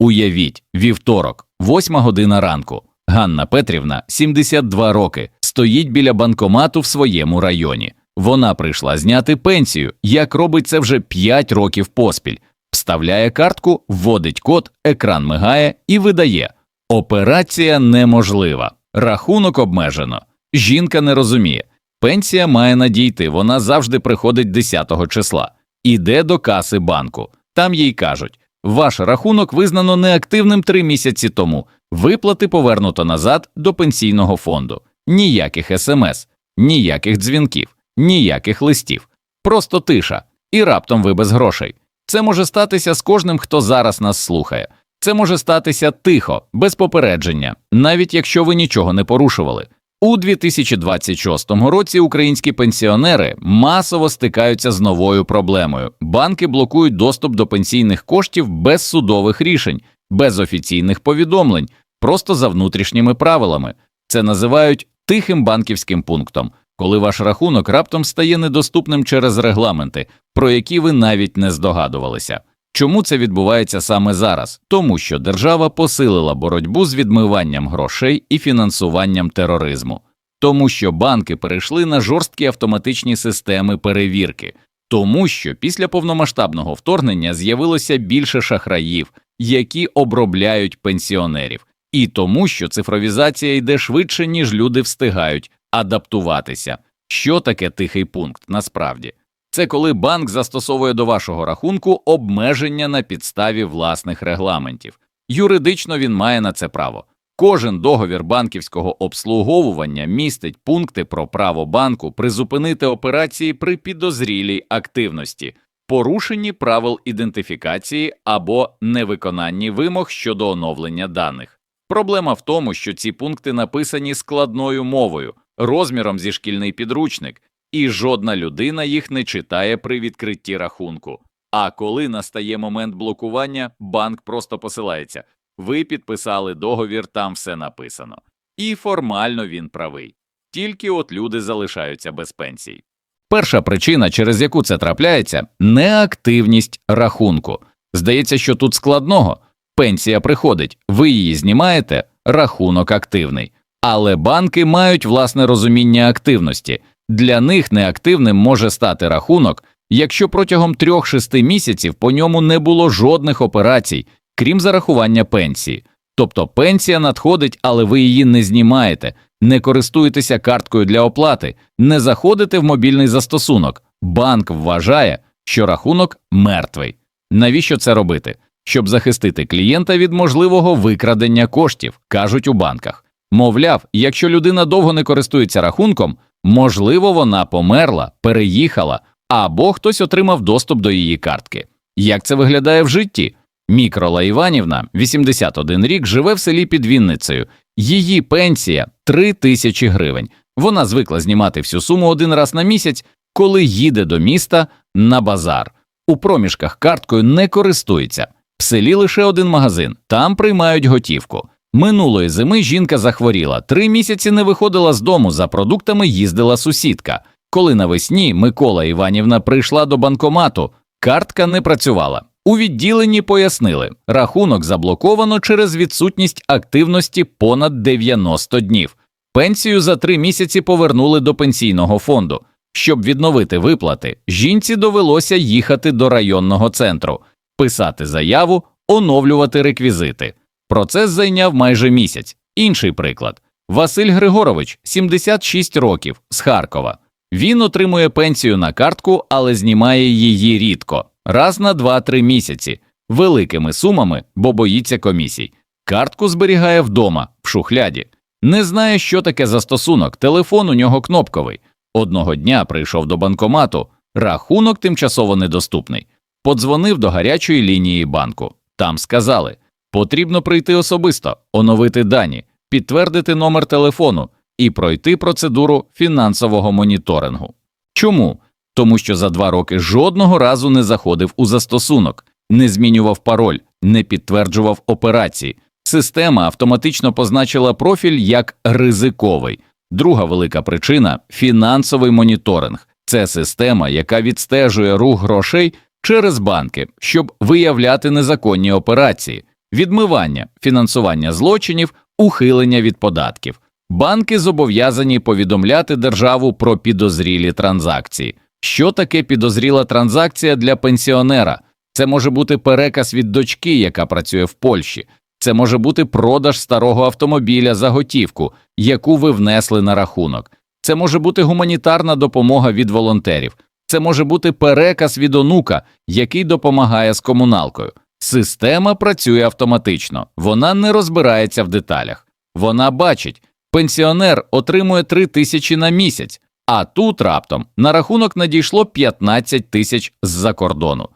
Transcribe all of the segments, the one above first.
Уявіть, вівторок, 8 година ранку. Ганна Петрівна, 72 роки, стоїть біля банкомату в своєму районі. Вона прийшла зняти пенсію, як робить це вже 5 років поспіль. Вставляє картку, вводить код, екран мигає і видає. Операція неможлива. Рахунок обмежено. Жінка не розуміє. Пенсія має надійти, вона завжди приходить 10 числа. Іде до каси банку. Там їй кажуть: ваш рахунок визнано неактивним три місяці тому. Виплати повернуто назад до пенсійного фонду. Ніяких смс, ніяких дзвінків, ніяких листів. Просто тиша. І раптом ви без грошей. Це може статися з кожним, хто зараз нас слухає. Це може статися тихо, без попередження, навіть якщо ви нічого не порушували. У 2026 році українські пенсіонери масово стикаються з новою проблемою. Банки блокують доступ до пенсійних коштів без судових рішень, без офіційних повідомлень, просто за внутрішніми правилами. Це називають тихим банківським пунктом, коли ваш рахунок раптом стає недоступним через регламенти, про які ви навіть не здогадувалися. Чому це відбувається саме зараз? Тому що держава посилила боротьбу з відмиванням грошей і фінансуванням тероризму, тому що банки перейшли на жорсткі автоматичні системи перевірки, тому що після повномасштабного вторгнення з'явилося більше шахраїв, які обробляють пенсіонерів, і тому, що цифровізація йде швидше, ніж люди встигають адаптуватися. Що таке тихий пункт насправді? Це коли банк застосовує до вашого рахунку обмеження на підставі власних регламентів. Юридично він має на це право. Кожен договір банківського обслуговування містить пункти про право банку призупинити операції при підозрілій активності, порушенні правил ідентифікації або невиконанні вимог щодо оновлення даних. Проблема в тому, що ці пункти написані складною мовою, розміром зі шкільний підручник, і жодна людина їх не читає при відкритті рахунку. А коли настає момент блокування, банк просто посилається ви підписали договір, там все написано. І формально він правий. Тільки от люди залишаються без пенсій. Перша причина, через яку це трапляється, неактивність рахунку. Здається, що тут складного. Пенсія приходить, ви її знімаєте, рахунок активний. Але банки мають власне розуміння активності. Для них неактивним може стати рахунок, якщо протягом 3-6 місяців по ньому не було жодних операцій, крім зарахування пенсії. Тобто пенсія надходить, але ви її не знімаєте, не користуєтеся карткою для оплати, не заходите в мобільний застосунок. Банк вважає, що рахунок мертвий. Навіщо це робити? Щоб захистити клієнта від можливого викрадення коштів, кажуть у банках. Мовляв, якщо людина довго не користується рахунком, можливо, вона померла, переїхала, або хтось отримав доступ до її картки. Як це виглядає в житті? Мікрола Іванівна, 81 рік, живе в селі під Вінницею. Її пенсія 3 тисячі гривень. Вона звикла знімати всю суму один раз на місяць, коли їде до міста на базар. У проміжках карткою не користується. В селі лише один магазин, там приймають готівку. Минулої зими жінка захворіла, три місяці не виходила з дому, за продуктами їздила сусідка. Коли навесні Микола Іванівна прийшла до банкомату, картка не працювала. У відділенні пояснили, рахунок заблоковано через відсутність активності понад 90 днів. Пенсію за три місяці повернули до пенсійного фонду. Щоб відновити виплати, жінці довелося їхати до районного центру, писати заяву, оновлювати реквізити. Процес зайняв майже місяць. Інший приклад Василь Григорович, 76 років, з Харкова. Він отримує пенсію на картку, але знімає її рідко, раз на 2-3 місяці, великими сумами, бо боїться комісій. Картку зберігає вдома, в шухляді. Не знає, що таке застосунок, телефон у нього кнопковий. Одного дня прийшов до банкомату, рахунок тимчасово недоступний. Подзвонив до гарячої лінії банку. Там сказали. Потрібно прийти особисто, оновити дані, підтвердити номер телефону і пройти процедуру фінансового моніторингу. Чому? Тому що за два роки жодного разу не заходив у застосунок, не змінював пароль, не підтверджував операції. Система автоматично позначила профіль як ризиковий. Друга велика причина фінансовий моніторинг. Це система, яка відстежує рух грошей через банки, щоб виявляти незаконні операції. Відмивання, фінансування злочинів, ухилення від податків. Банки зобов'язані повідомляти державу про підозрілі транзакції. Що таке підозріла транзакція для пенсіонера? Це може бути переказ від дочки, яка працює в Польщі. Це може бути продаж старого автомобіля за готівку, яку ви внесли на рахунок. Це може бути гуманітарна допомога від волонтерів. Це може бути переказ від онука, який допомагає з комуналкою. Система працює автоматично, вона не розбирається в деталях. Вона бачить, пенсіонер отримує 3 тисячі на місяць, а тут раптом на рахунок надійшло 15 тисяч з-за кордону.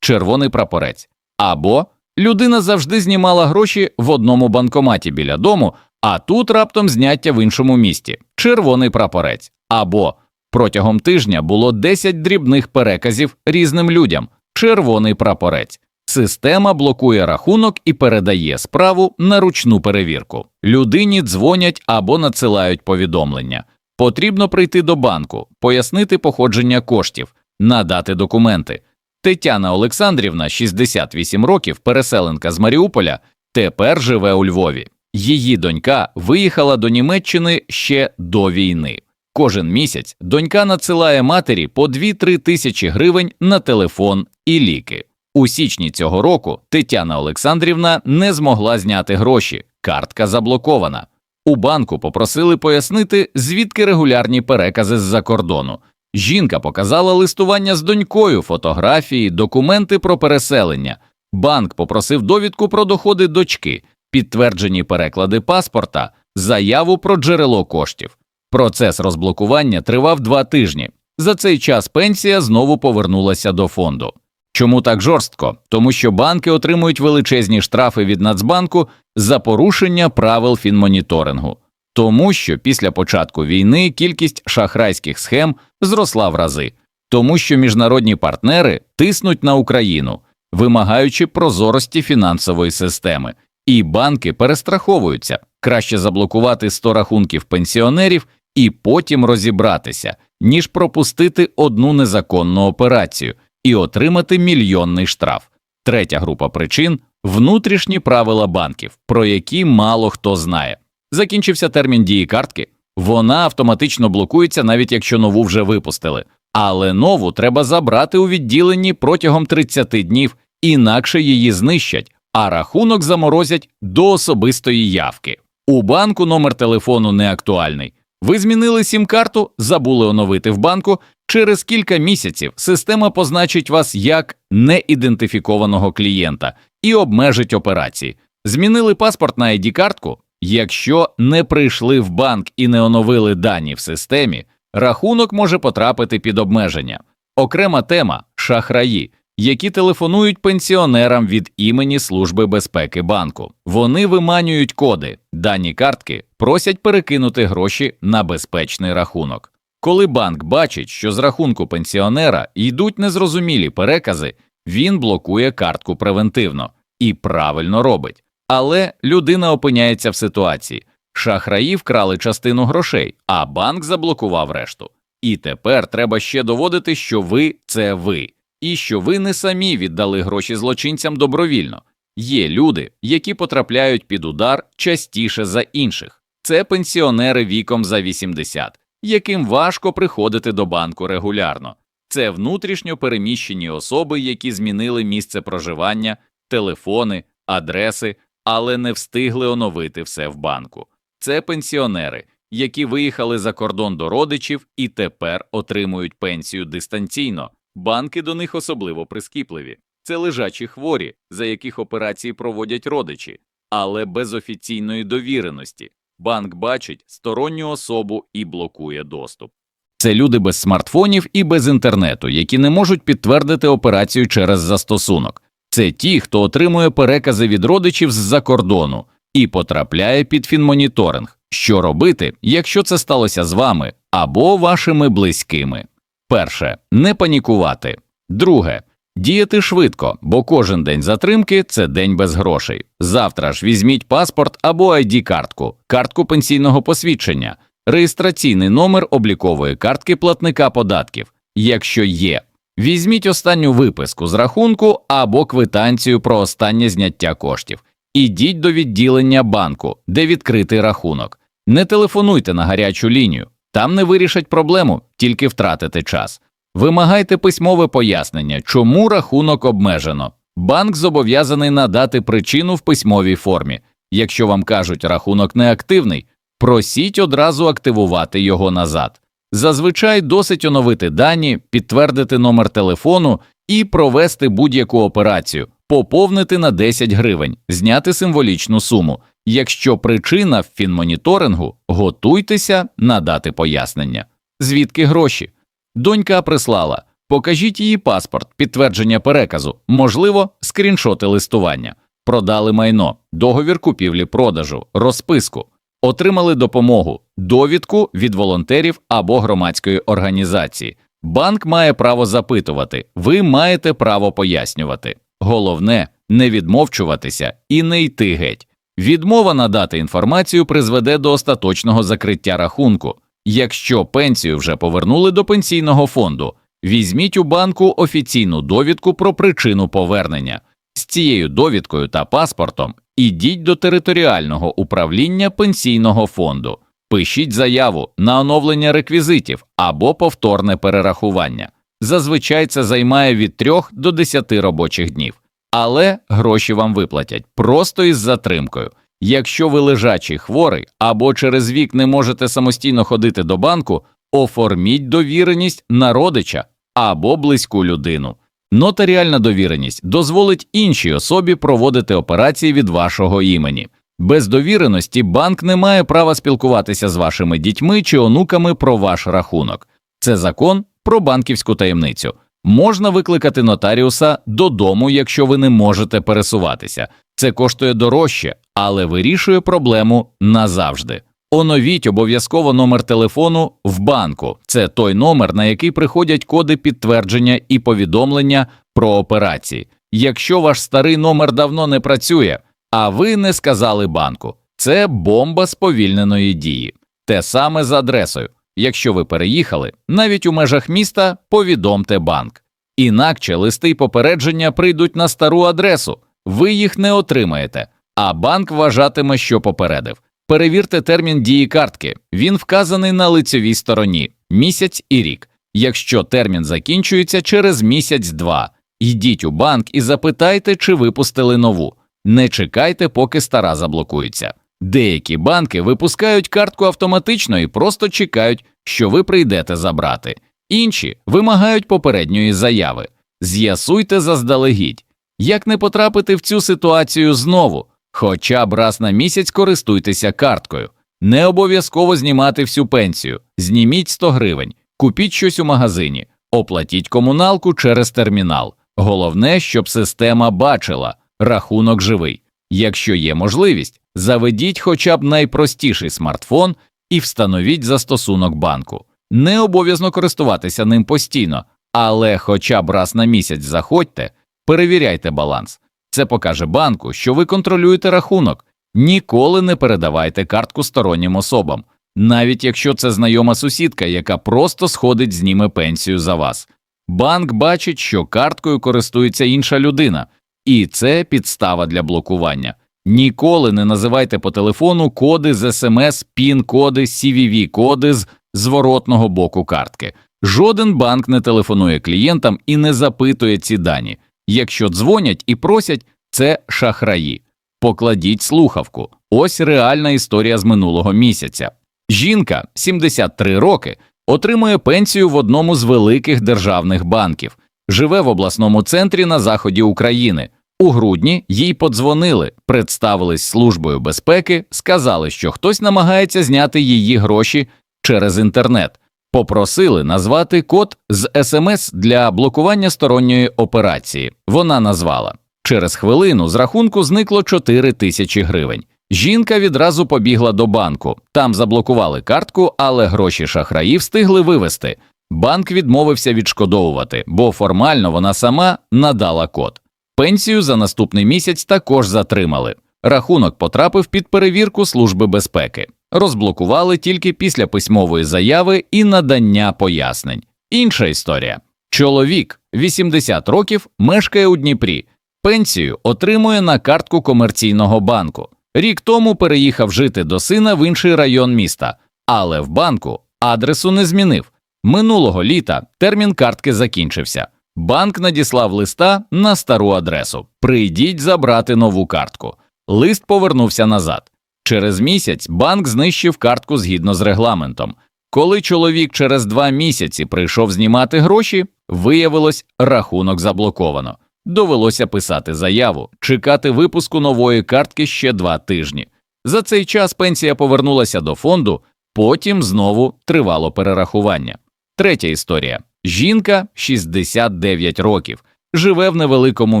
Червоний прапорець. Або людина завжди знімала гроші в одному банкоматі біля дому, а тут раптом зняття в іншому місті. Червоний прапорець. Або протягом тижня було 10 дрібних переказів різним людям. Червоний прапорець. Система блокує рахунок і передає справу на ручну перевірку. Людині дзвонять або надсилають повідомлення. Потрібно прийти до банку, пояснити походження коштів, надати документи. Тетяна Олександрівна, 68 років, переселенка з Маріуполя, тепер живе у Львові. Її донька виїхала до Німеччини ще до війни. Кожен місяць донька надсилає матері по 2-3 тисячі гривень на телефон і ліки. У січні цього року Тетяна Олександрівна не змогла зняти гроші, картка заблокована. У банку попросили пояснити, звідки регулярні перекази з-за кордону. Жінка показала листування з донькою, фотографії, документи про переселення. Банк попросив довідку про доходи дочки, підтверджені переклади паспорта, заяву про джерело коштів. Процес розблокування тривав два тижні. За цей час пенсія знову повернулася до фонду. Чому так жорстко? Тому що банки отримують величезні штрафи від Нацбанку за порушення правил фінмоніторингу, тому що після початку війни кількість шахрайських схем зросла в рази, тому що міжнародні партнери тиснуть на Україну, вимагаючи прозорості фінансової системи, і банки перестраховуються. Краще заблокувати 100 рахунків пенсіонерів і потім розібратися, ніж пропустити одну незаконну операцію і отримати мільйонний штраф. Третя група причин внутрішні правила банків, про які мало хто знає. Закінчився термін дії картки, вона автоматично блокується, навіть якщо нову вже випустили. Але нову треба забрати у відділенні протягом 30 днів, інакше її знищать, а рахунок заморозять до особистої явки. У банку номер телефону не актуальний. Ви змінили сім-карту, забули оновити в банку. Через кілька місяців система позначить вас як неідентифікованого клієнта і обмежить операції. Змінили паспорт на id картку Якщо не прийшли в банк і не оновили дані в системі, рахунок може потрапити під обмеження. Окрема тема шахраї, які телефонують пенсіонерам від імені Служби безпеки банку. Вони виманюють коди, дані картки, просять перекинути гроші на безпечний рахунок. Коли банк бачить, що з рахунку пенсіонера йдуть незрозумілі перекази, він блокує картку превентивно і правильно робить. Але людина опиняється в ситуації. Шахраї вкрали частину грошей, а банк заблокував решту. І тепер треба ще доводити, що ви це ви, і що ви не самі віддали гроші злочинцям добровільно. Є люди, які потрапляють під удар частіше за інших. Це пенсіонери віком за 80, яким важко приходити до банку регулярно. Це внутрішньо переміщені особи, які змінили місце проживання, телефони, адреси, але не встигли оновити все в банку. Це пенсіонери, які виїхали за кордон до родичів і тепер отримують пенсію дистанційно. Банки до них особливо прискіпливі. Це лежачі хворі, за яких операції проводять родичі, але без офіційної довіреності. Банк бачить сторонню особу і блокує доступ. Це люди без смартфонів і без інтернету, які не можуть підтвердити операцію через застосунок. Це ті, хто отримує перекази від родичів з-за кордону і потрапляє під фінмоніторинг. Що робити, якщо це сталося з вами або вашими близькими? Перше не панікувати. Друге діяти швидко, бо кожен день затримки це день без грошей. Завтра ж візьміть паспорт або id картку картку пенсійного посвідчення, реєстраційний номер облікової картки платника податків, якщо є. Візьміть останню виписку з рахунку або квитанцію про останнє зняття коштів Ідіть до відділення банку, де відкритий рахунок. Не телефонуйте на гарячу лінію, там не вирішать проблему, тільки втратите час. Вимагайте письмове пояснення, чому рахунок обмежено. Банк зобов'язаний надати причину в письмовій формі. Якщо вам кажуть, рахунок неактивний, просіть одразу активувати його назад. Зазвичай досить оновити дані, підтвердити номер телефону і провести будь-яку операцію, поповнити на 10 гривень, зняти символічну суму. Якщо причина в фінмоніторингу, готуйтеся надати пояснення. Звідки гроші? Донька прислала. Покажіть її паспорт, підтвердження переказу, можливо, скріншоти листування. Продали майно, договір купівлі-продажу, розписку, отримали допомогу, довідку від волонтерів або громадської організації. Банк має право запитувати, ви маєте право пояснювати. Головне не відмовчуватися і не йти геть. Відмова надати інформацію призведе до остаточного закриття рахунку. Якщо пенсію вже повернули до пенсійного фонду, візьміть у банку офіційну довідку про причину повернення. З цією довідкою та паспортом ідіть до територіального управління пенсійного фонду, пишіть заяву на оновлення реквізитів або повторне перерахування. Зазвичай це займає від 3 до 10 робочих днів, але гроші вам виплатять просто із затримкою. Якщо ви лежачий хворий або через вік не можете самостійно ходити до банку, оформіть довіреність на родича або близьку людину. Нотаріальна довіреність дозволить іншій особі проводити операції від вашого імені. Без довіреності банк не має права спілкуватися з вашими дітьми чи онуками про ваш рахунок. Це закон про банківську таємницю. Можна викликати нотаріуса додому, якщо ви не можете пересуватися. Це коштує дорожче, але вирішує проблему назавжди. Оновіть обов'язково номер телефону в банку. Це той номер, на який приходять коди підтвердження і повідомлення про операції. Якщо ваш старий номер давно не працює, а ви не сказали банку, це бомба сповільненої дії. Те саме з адресою. Якщо ви переїхали, навіть у межах міста повідомте банк. Інакше листи попередження прийдуть на стару адресу, ви їх не отримаєте, а банк вважатиме, що попередив. Перевірте термін дії картки, він вказаний на лицевій стороні місяць і рік. Якщо термін закінчується через місяць-два, йдіть у банк і запитайте, чи випустили нову. Не чекайте, поки стара заблокується. Деякі банки випускають картку автоматично і просто чекають, що ви прийдете забрати. Інші вимагають попередньої заяви. З'ясуйте заздалегідь, як не потрапити в цю ситуацію знову. Хоча б раз на місяць користуйтеся карткою. Не обов'язково знімати всю пенсію, зніміть 100 гривень, купіть щось у магазині, оплатіть комуналку через термінал. Головне, щоб система бачила рахунок живий. Якщо є можливість, заведіть хоча б найпростіший смартфон і встановіть застосунок банку. Не обов'язно користуватися ним постійно, але хоча б раз на місяць заходьте, перевіряйте баланс. Це покаже банку, що ви контролюєте рахунок. Ніколи не передавайте картку стороннім особам, навіть якщо це знайома сусідка, яка просто сходить зніме пенсію за вас. Банк бачить, що карткою користується інша людина, і це підстава для блокування. Ніколи не називайте по телефону коди з смс, пін-коди, cvv коди з зворотного боку картки. Жоден банк не телефонує клієнтам і не запитує ці дані. Якщо дзвонять і просять, це шахраї. Покладіть слухавку. Ось реальна історія з минулого місяця. Жінка 73 роки отримує пенсію в одному з великих державних банків, живе в обласному центрі на заході України. У грудні їй подзвонили, представились службою безпеки, сказали, що хтось намагається зняти її гроші через інтернет. Попросили назвати код з СМС для блокування сторонньої операції. Вона назвала. Через хвилину з рахунку зникло 4 тисячі гривень. Жінка відразу побігла до банку. Там заблокували картку, але гроші шахраї встигли вивести. Банк відмовився відшкодовувати, бо формально вона сама надала код. Пенсію за наступний місяць також затримали. Рахунок потрапив під перевірку Служби безпеки. Розблокували тільки після письмової заяви і надання пояснень. Інша історія. Чоловік 80 років мешкає у Дніпрі. Пенсію отримує на картку комерційного банку. Рік тому переїхав жити до сина в інший район міста, але в банку адресу не змінив. Минулого літа термін картки закінчився. Банк надіслав листа на стару адресу. Прийдіть забрати нову картку. Лист повернувся назад. Через місяць банк знищив картку згідно з регламентом. Коли чоловік через два місяці прийшов знімати гроші, виявилось, рахунок заблоковано. Довелося писати заяву, чекати випуску нової картки ще два тижні. За цей час пенсія повернулася до фонду, потім знову тривало перерахування. Третя історія: жінка 69 років, живе в невеликому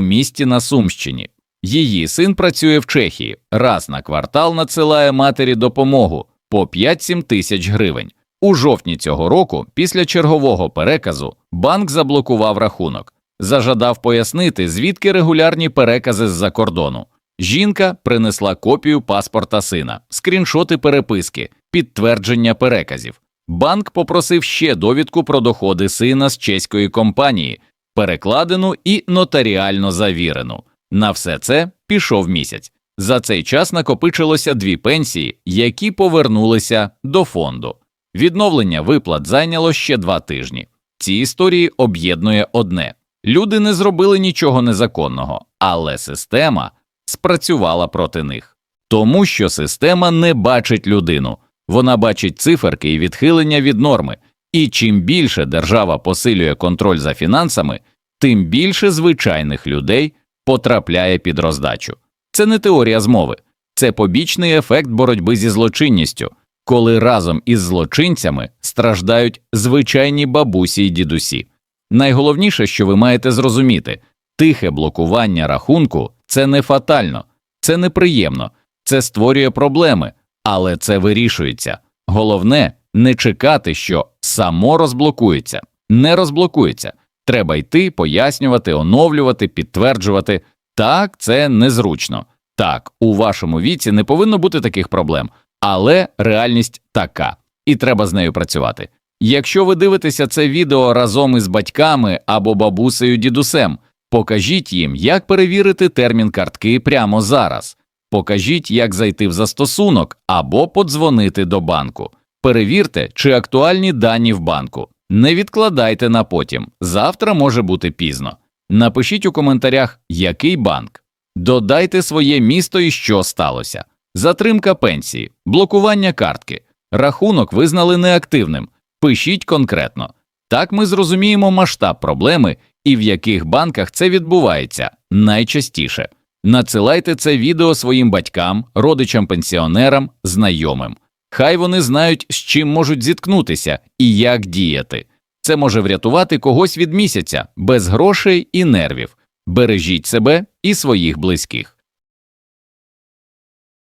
місті на Сумщині. Її син працює в Чехії, раз на квартал надсилає матері допомогу по 5-7 тисяч гривень. У жовтні цього року, після чергового переказу, банк заблокував рахунок, зажадав пояснити, звідки регулярні перекази з-за кордону. Жінка принесла копію паспорта сина, скріншоти переписки, підтвердження переказів. Банк попросив ще довідку про доходи сина з чеської компанії, перекладену і нотаріально завірену. На все це пішов місяць. За цей час накопичилося дві пенсії, які повернулися до фонду. Відновлення виплат зайняло ще два тижні. Ці історії об'єднує одне: люди не зробили нічого незаконного, але система спрацювала проти них. Тому що система не бачить людину, вона бачить циферки і відхилення від норми, і чим більше держава посилює контроль за фінансами, тим більше звичайних людей потрапляє під роздачу. Це не теорія змови, це побічний ефект боротьби зі злочинністю, коли разом із злочинцями страждають звичайні бабусі й дідусі. Найголовніше, що ви маєте зрозуміти, тихе блокування рахунку це не фатально, це неприємно, це створює проблеми, але це вирішується. Головне не чекати, що само розблокується, не розблокується. Треба йти, пояснювати, оновлювати, підтверджувати. Так, це незручно. Так, у вашому віці не повинно бути таких проблем, але реальність така, і треба з нею працювати. Якщо ви дивитеся це відео разом із батьками або бабусею дідусем, покажіть їм, як перевірити термін картки прямо зараз. Покажіть, як зайти в застосунок або подзвонити до банку. Перевірте, чи актуальні дані в банку. Не відкладайте на потім, завтра може бути пізно. Напишіть у коментарях, який банк. Додайте своє місто і що сталося. Затримка пенсії, блокування картки, рахунок визнали неактивним. Пишіть конкретно. Так ми зрозуміємо масштаб проблеми і в яких банках це відбувається найчастіше. Надсилайте це відео своїм батькам, родичам, пенсіонерам, знайомим. Хай вони знають, з чим можуть зіткнутися і як діяти. Це може врятувати когось від місяця без грошей і нервів. Бережіть себе і своїх близьких.